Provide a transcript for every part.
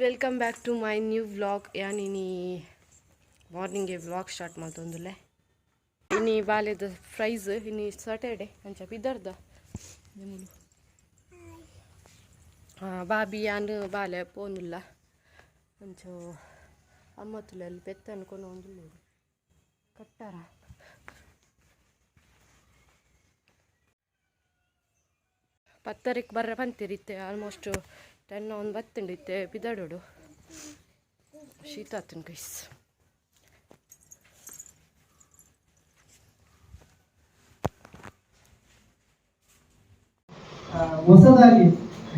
Welcome back to my new vlog. ಯಾನಿನಿ ಮಾರ್ನಿಂಗ್ಗೆ vlog start ಮಾಡ್ತೊಂದುಲ್ಲೆ ಇನ್ನಿ ಬಾಲ್ಯದ ಫ್ರೈಸ್ ಇನ್ನಿ ಸಾಟರ್ಡೆ ಅಂಚ ಬಿದ್ದರ್ದ? ಬಾಬಿ ಯಾನು ಬಾಲೆ ಪೋನುಲ್ಲ. ಅಂಚು ಅಮ್ಮತ್ತುಲಲ್ಲಿ ಪೆತ್ತ ಅನ್ಕೊಂಡು ಒಂದು ಕಟ್ಟಾರ? ಪತ್ತರಿಕ್ ಬರ್ರ ಬಂತಿರಿತ್ತೆ ಆಲ್ಮೋಸ್ಟ್ ಟೆನ್ ಒಂದು ಬತ್ತಂಡಿತ್ತೆ ಬಿದ್ದಾಡೋಡು. ಶೀತ ಆತನ ಕೈಸ್ ಹೊಸದಾಗಿ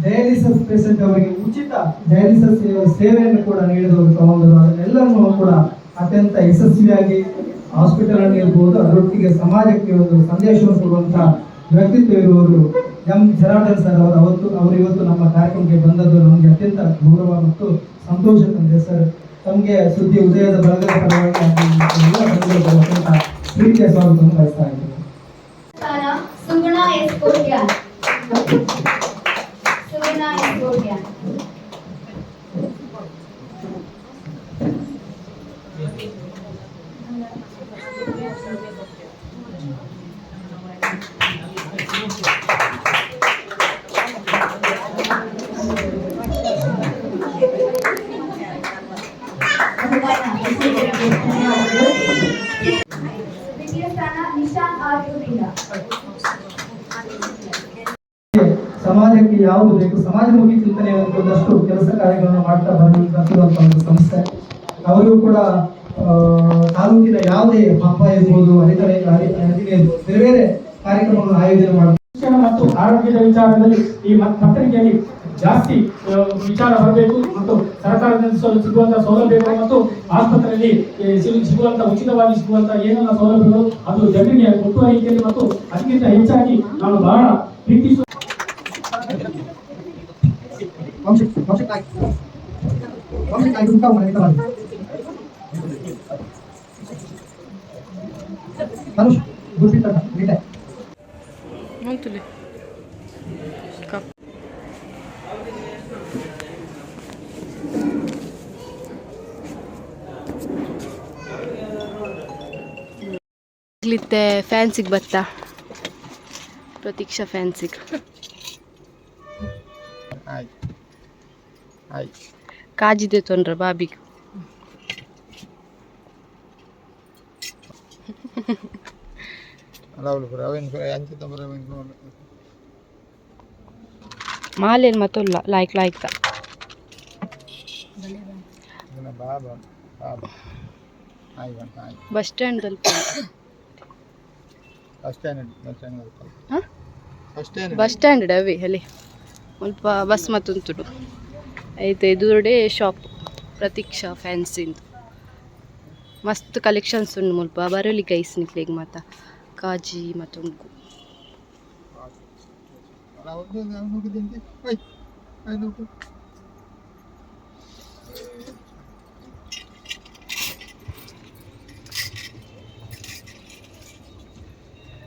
ಡಯಾಲಿಸಿಸ್ ಪೇಷಂಟ್ ಅವರಿಗೆ ಉಚಿತ ಡಯಾಲಿಸಿಸ್ ಸೇವೆಯನ್ನು ಕೂಡ ನೀಡಿದವರು ತಗೊಂಡರು ಅದನ್ನೆಲ್ಲರನ್ನೂ ಕೂಡ ಅತ್ಯಂತ ಯಶಸ್ವಿಯಾಗಿ ಹಾಸ್ಪಿಟಲ್ ಅಲ್ಲಿ ಇರ್ಬೋದು ಅದರೊಟ್ಟಿಗೆ ಸಮಾಜಕ್ಕೆ ಒಂದು ಸಂದೇಶವನ್ನು ಕೊಡುವಂತಹ ವ್ಯಕ್ತಿತ್ವ ಇರುವವರು ಎಂ ಜನಾರ್ದನ್ ಸರ್ ಅವರು ಅವತ್ತು ಅವರು ಇವತ್ತು ನಮ್ಮ ಕಾರ್ಯಕ್ರಮಕ್ಕೆ ಬಂದದ್ದು ನಮಗೆ ಅತ್ಯಂತ ಗೌರವ ಮತ್ತು ಸಂತೋಷ ತಂದೆ ಸರ್ ತಮಗೆ ಸುದ್ದಿ ಉದಯದ ಬಳಗದ ಪರವಾಗಿ ಅತ್ಯಂತ ಪ್ರೀತಿಯ ಸ್ವಾಗತವನ್ನು ಬಯಸ್ತಾ ಇದ್ದೇನೆ Suguna S Escortian. Suguna Escortian. ದ್ವಿತೀಯ ಸಮಾಜಕ್ಕೆ ಯಾವುದು ಬೇಕು? ಸಮಾಜಮುಖಿ ಚಿಂತನೆ ಒಂದಷ್ಟು ಕೆಲಸ ಕಾರ್ಯಗಳನ್ನು ಮಾಡ್ತಾ ಬಂದಿರುವಂತಹ ಒಂದು ಸಂಸ್ಥೆ. ಅವರಿಗೂ ಕೂಡ ಆ, ತಾಲೂಕಿನ ಯಾವುದೇ ಹಬ್ಬ ಇರ್ಬೋದು ಇರ್ಬೋದು, ಬೇರೆ ಬೇರೆ ಕಾರ್ಯಕ್ರಮಗಳನ್ನು ಆಯೋಜನೆ ಮಾಡ್ತಾರೆ ಶಿಕ್ಷಣ ಮತ್ತು ಆರೋಗ್ಯದ ವಿಚಾರದಲ್ಲಿ ಈ ಪತ್ರಿಕೆಯಲ್ಲಿ ಜಾಸ್ತಿ ವಿಚಾರ ಬರಬೇಕು ಮತ್ತು ಸರ್ಕಾರದಿಂದ ಸಿಗುವಂತಹ ಸೌಲಭ್ಯಗಳು ಮತ್ತು ಆಸ್ಪತ್ರೆಯಲ್ಲಿ ಸಿಗುವಂತಹ ಸಿಗು- ಸಿಗುವಂತ ಉಚಿತವಾಗಿ ಸಿಗುವಂತಹ ಏನೆಲ್ಲ ಸೌಲಭ್ಯಗಳು ಅದು ಜನರಿಗೆ ಮುಟ್ಟುವ ರೀತಿಯಲ್ಲಿ ಮತ್ತು ಅದಕ್ಕಿಂತ ಹೆಚ್ಚಾಗಿ ನಾನು ಬಹಳ ಪ್ರೀತಿಸುವ ವಂಶ- ಇಲ್ಲಿತ್ತೆ ಫ್ಯಾನ್ಸಿಗೆ ಬತ್ತಾ? ಪ್ರತೀಕ್ಷಾ ಫ್ಯಾನ್ಸಿಗೆ ಕಾಜಿದೆ ತೊಂದ್ರೆ ಬಾಬಿಗೆ. ಮಾಲೇನ್ ಮತ್ತೊಲ್ಲ ಲಾಯ್ಕ್ ಲಾಯ್ಕ ಬಸ್ ಸ್ಟ್ಯಾಂಡ್ ಬಸ್ ಸ್ಟ್ಯಾಂಡಲ್ಲಿ ಬಸ್ ಸ್ಟ್ಯಾಂಡ್ ಬಸ್ ಸ್ಟ್ಯಾಂಡ್ ಹಾಂ ಬಸ್ ಸ್ಟ್ಯಾಂಡ್ ಬಸ್ ಸ್ಟ್ಯಾಂಡ್ ಅವಿ ಅಲ್ಲಿ ಸ್ವಲ್ಪ ಬಸ್ ಮತ್ತೊಂದುಡು ಐತೆ ಎದುರುಡೆ ಶಾಪ್ ಪ್ರತೀಕ್ಷಾ ಫ್ಯಾನ್ಸಿಂದು ಮಸ್ತ್ ಕಲೆಕ್ಷನ್ಸ್ ಉಂಡು ಮುಲ್ಪ ಬರಲಿ ಗೈಸ್ ನಿಕ್ಲಿಗೆ ಮಾತ ಕಾಜಿ ಮತ್ತೊಂದು ಅಲ್ಲ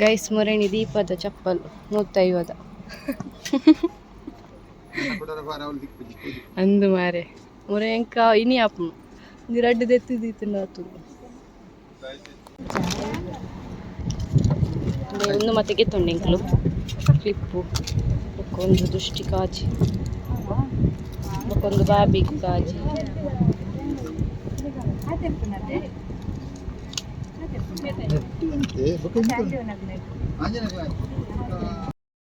ಗೈಸ್ ಮೊರಣಿ ದೀಪದ ಚಪ್ಪಲ್ ನೂತ್ತೈವದ ಕೊಡರ ಬಾರ ಅವಳು ದಿಕ್ಕು ದಿಕ್ಕು ದಿಕ್ಕು. ಅಂದು ಮಾರೆ ಮೊರೆ ಎಂಕ ಇನಿ ಆಪುನು ನೀ ರಡ್ಡು ದೆತ್ತಿದ್ದೀತು ನಾತು ಒಂದು ಮತ್ತೆ ಗೆತ್ತುಂಡು ಎಂಕಲು ಕ್ಲಿಪ್ಪು ಒಂದು ದೃಷ್ಟಿ ಕಾಜಿ ಒಂದು ಬಾಬಿ ಕಾಜಿ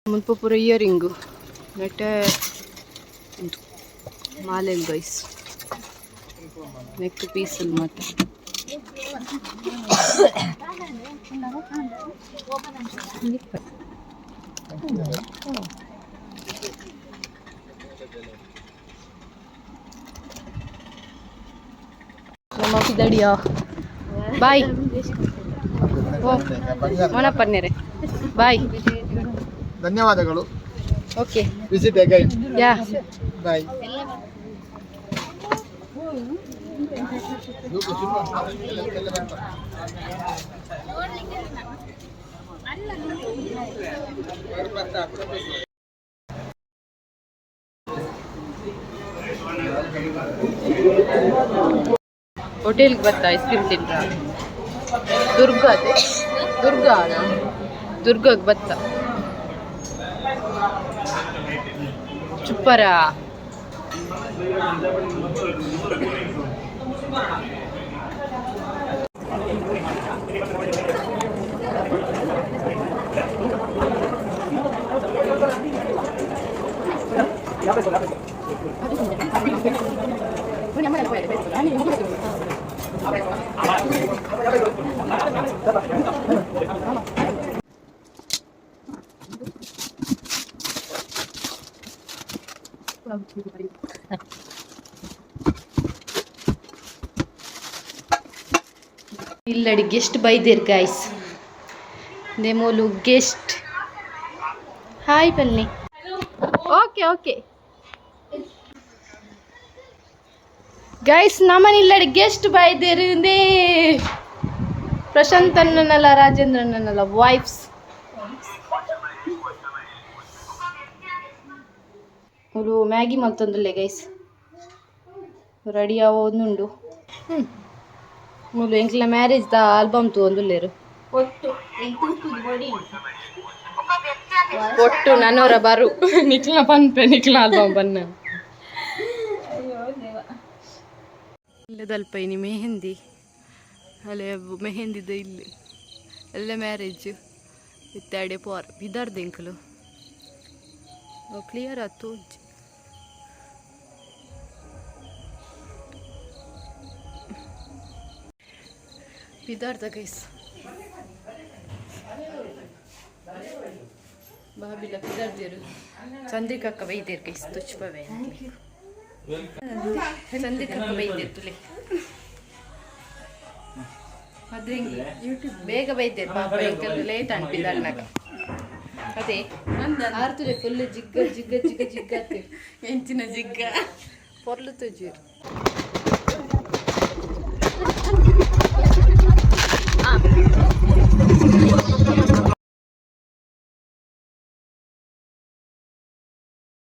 ಮುಲ್ಪ ಪೂರ ಇಯರಿಂಗು ನೆಟ್ಟೆ ಉಂಟು ಮಾಲೆಲ್ ಗೈಸ್ ನೆಕ್ ಪೀಸಲ್ ಮಾತ್ರ mau kita okay oh mana bye. ಧನ್ಯವಾದಗಳು. ಓಕೆ. ವಿಸಿಟ್ ಅಗೈನ್ ಯಾ. ಬಾಯ್ ಹೋಟೆಲ್ಗೆ ಬತ್ತ ಐಸ್ ಕ್ರೀಮ್ ತಿಂದ್ರ? ದುರ್ಗ ಅದೇ. ದುರ್ಗಾನ? ದುರ್ಗಕ್ಕೆ ಬತ್ತ. ಚುಪ್ಪರ? ಇಲ್ಲಡಿ ಗೆಸ್ಟ್ ಬೈದಿರ್ ಗಾಯ್ಸ್ ನೆಮೋಲು ಗೆಸ್ಟ್ ಹಾಯ್ ಬನ್ನಿ ಓಕೆ ಓಕೆ ಗೈಸ್ ನಮ್ಮನಿಲ್ಲಡೆ ಗೆಸ್ಟ್ ಬೈದೇರಿಂದೇ ಪ್ರಶಾಂತ್ ಅಣ್ಣನಲ್ಲ ರಾಜೇಂದ್ರಣ್ಣನಲ್ಲ ವೈಫ್ಸ್ ಅವರು ಮ್ಯಾಗಿ ಮಲ್ತೊಂದುಲ್ಲೆ ಗೈಸ್ ರೆಡಿ ಆವೊಂದುಂಡು ಹ್ಞೂ ಎಂಕ್ಲ ಮ್ಯಾರೇಜ್ ದ ಆಲ್ಬಮ್ ತಗೊಂದುಲ್ಲೇರು ಒಟ್ಟು ನನ್ನವರ ಬರು. ನಿಕ್ಲ ಪನ್ಪೆ ನಿಕ್ಲ ಆಲ್ಬಮ್ ಬನ್ನ ಇಲ್ಲದಲ್ಪ ಇನಿ ಮೆಹಂದಿ ಅಲ್ಲೇ ಮೆಹಂದಿದ ಇಲ್ಲಿ ಎಲ್ಲ ಮ್ಯಾರೇಜ್ ಇತ್ತಾಡೆ ಪೋರ್ ಬಿದಾರ್ದ ಎಂಕಲು ಕ್ಲಿಯರ್ ಆಯ್ತು ಬಿದಾರ್ದ ಗೈಸ್ ಬಾಬಿಲ ಬಿದಾರ್ದೇರು ಚಂದ್ರಿಕಕ್ಕ ಬೈದೇರು ಗೈಸ್ ತುಚ್ಪವೇ ಚಂದ್ರಿಕಕ್ಕ ಬೈದೇರು ತುಲೆ ಅದ್ರಿಂಗಿ ಬೇಗ ಬೈದೇರು ಪಾಪ ಎಂಕಲ್ ಲೇಟ್ ಅನ್ಪಿದಾರ್ನಾಗ ಅದೇ ಆರ್ತುಲೆ ಫುಲ್ ಜಿಗ್ಗ ಜಿಗ್ಗ ಜಿಗ್ಗ ಜಿಗ್ಗ ಎಂಚಿನ ಜಿಗ್ಗ ಪೊರ್ಲು ತುಜೀರು